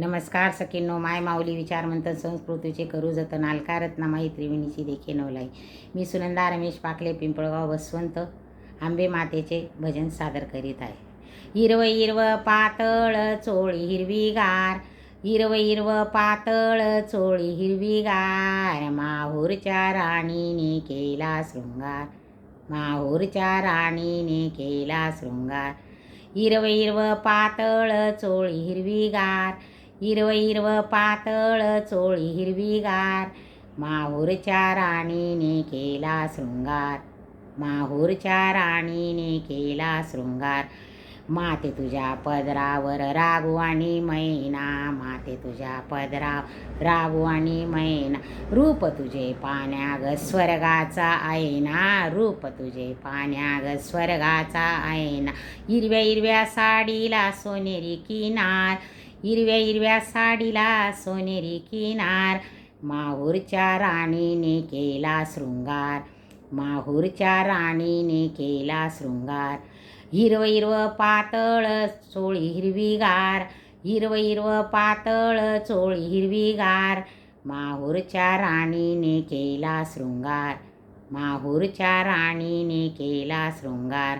नमस्कार सखींनो माय माऊली विचार मंथन संस्कृतीचे करू जतन अलका रत्नामाई त्रिवेणीची देखे नवलाई. मी सुनंदा रमेश पाकले पिंपळगाव बसवंत आंबे मातेचे भजन सादर करीत आहे. हिरव हिरव पातळ चोळी हिरवीगार हिरव हिरव पातळ चोळी हिरवीगार माहूरच्या राणीने केला शृंगार माहूरच्या राणीने केला शृंगार. हिरव हिरव पातळ चोळी हिरवीगार हिरव हिरव पातळ चोळी हिरवीगार. माहूरच्या राणीने केला शृंगार. माहूरच्या राणीने केला शृंगार. माते तुझ्या पदरावर रागू आणि मैना. माते तुझ्या पदराव रागू आणि मैना. रूप तुझे पाण्याग स्वर्गाचा ऐना रूप तुझे पाण्याग स्वर्गाचा ऐना हिरव्या हिरव्या साडीला सोनेरी किनार. हिरव्या हिरव्या साडीला सोनेरी किनार माहूरच्या राणीने केला शृंगार माहूरच्या राणीने केला शृंगार. हिरव हिरव पातळ चोळी हिरवीगार हिरव हिरव पातळ चोळी हिरवीगार माहूरच्या राणीने केला शृंगार माहूरच्या राणीने केला शृंगार.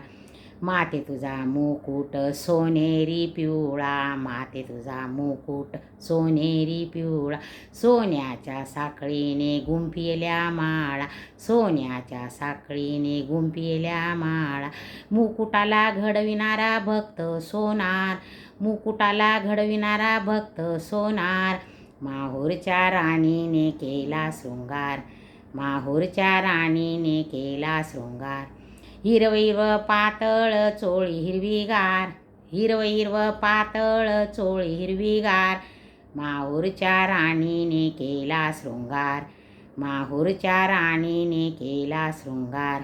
माते तुझा मुकुट सोनेरी पिवळा. माते तुझा मुकुट सोनेरी पिवळा. सोन्याच्या साखळीने गुंफिल्या माळा. सोन्याच्या साखळीने गुंफिल्या माळा. मुकुटाला घडविणारा भक्त सोनार. मुकुटाला घडविणारा भक्त सोनार. माहूरच्या राणीने केला शृंगार. माहूरच्या राणीने केला शृंगार. हिरव हिरव पातळ चोळी हिरवीगार. हिरव हिरव पातळ चोळी हिरवीगार. माहूरच्या राणीने केला शृंगार. माहूरच्या राणीने केला शृंगार.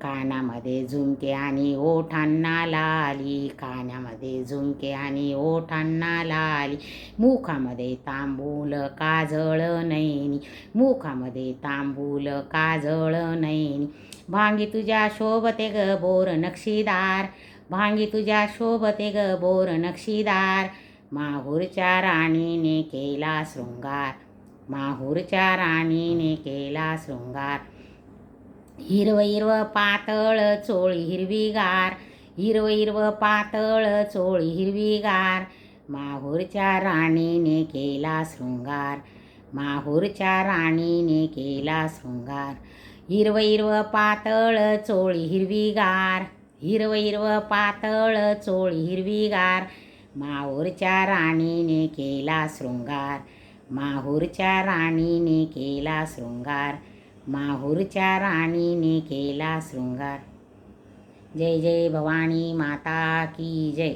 कानामध्ये झुमके आणि ओठांना लाली. कानामध्ये झुमके आणि ओठांना लाली. मुखामध्ये तांबूल काजळ नैनी. मुखामध्ये तांबूल काजळ नैनी. भांगी तुझ्या शोभते ग बोर नक्षीदार. भांगी तुझ्या शोभते ग बोर नक्षीदार. माहूरच्या राणीने केला शृंगार. माहूरच्या राणीने केला शृंगार. हिरव हिरव पातळ चोळी हिरवीगार. हिरव हिरव पातळ चोळी हिरवीगार. माहूरच्या राणीने केला शृंगार. माहूरच्या राणीने केला शृंगार. हिरव हिरव पातळ चोळी हिरवीगार. हिरव हिरव पातळ चोळी हिरवीगार. माहूरच्या राणीने केला शृंगार. माहूरच्या राणीने केला शृंगार. माहूरच्या राणीने केला शृंगार जय जय भवानी माता की जय।